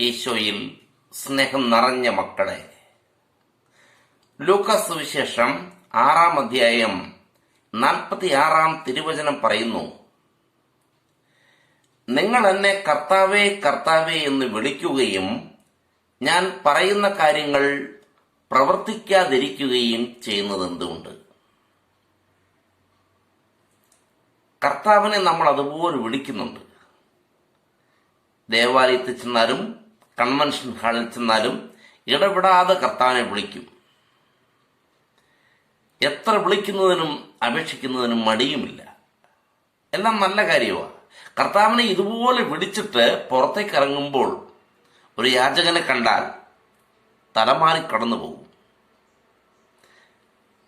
ഈശോയിൽ സ്നേഹം നിറഞ്ഞ മക്കളെ. ലൂക്കാസ് സുവിശേഷം ആറാം അധ്യായം നാൽപ്പത്തിയാറാം തിരുവചനം പറയുന്നു നിങ്ങൾ എന്നെ കർത്താവേ കർത്താവേ എന്ന് വിളിക്കുകയും ഞാൻ പറയുന്ന കാര്യങ്ങൾ പ്രവർത്തിക്കാതിരിക്കുകയും ചെയ്യുന്നത് എന്തുകൊണ്ട്? കർത്താവിനെ നമ്മൾ അതുപോലെ വിളിക്കുന്നുണ്ട്. ദേവാലയത്തിൽ ചെന്നാലും കൺവെൻഷൻ ഹാളിൽ ചെന്നാലും ഇടപെടാതെ കർത്താവിനെ വിളിക്കും. എത്ര വിളിക്കുന്നതിനും അപേക്ഷിക്കുന്നതിനും മടിയുമില്ല. എല്ലാം നല്ല കാര്യമാണ് കർത്താവിനെ ഇതുപോലെ വിളിച്ചിട്ട് പുറത്തേക്ക് ഇറങ്ങുമ്പോൾ ഒരു യാചകനെ കണ്ടാൽ തലമാറി കടന്നു പോകും.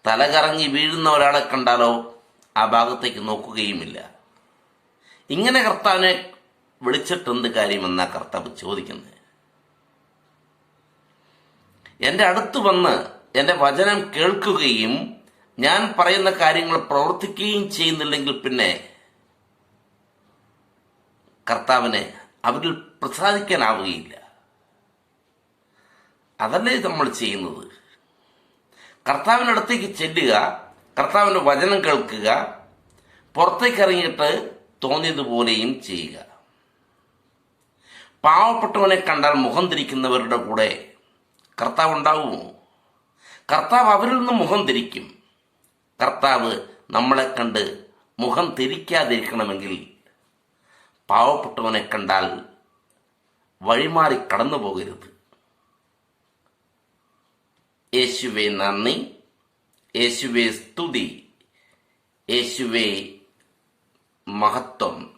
തലകറങ്ങി വീഴുന്ന ഒരാളെ കണ്ടാലോ ആ ഭാഗത്തേക്ക് നോക്കുകയുമില്ല. ഇങ്ങനെ കർത്താവിനെ വിളിച്ചിട്ടെന്ത് കാര്യമെന്നാ കർത്താവ് ചോദിക്കുന്നത്? എന്റെ അടുത്ത് വന്ന് എന്റെ വചനം കേൾക്കുകയും ഞാൻ പറയുന്ന കാര്യങ്ങൾ പ്രവർത്തിക്കുകയും ചെയ്യുന്നില്ലെങ്കിൽ പിന്നെ കർത്താവിനെ അവരിൽ പ്രസാദിക്കാനാവുകയില്ല. അതല്ലേ നമ്മൾ ചെയ്യുന്നത്? കർത്താവിനടുത്തേക്ക് ചെല്ലുക കർത്താവിന്റെ വചനം കേൾക്കുക പുറത്തേക്ക് ഇറങ്ങിയിട്ട് തോന്നിയതുപോലെയും ചെയ്യുക. പാവപ്പെട്ടവനെ കണ്ടാൽ മുഖം തിരിക്കുന്നവരുടെ കൂടെ കർത്താവ് ഉണ്ടാവുമോ കർത്താവ് അവരിൽ നിന്ന് മുഖം തിരിക്കും കർത്താവ് നമ്മളെ കണ്ട് മുഖം തിരിക്കാതിരിക്കണമെങ്കിൽ പാവപ്പെട്ടവനെ കണ്ടാൽ വഴിമാറി കടന്നു പോകരുത്. യേശുവെ നന്ദി. യേശുവെ സ്തുതി. യേശുവെ മഹത്വം.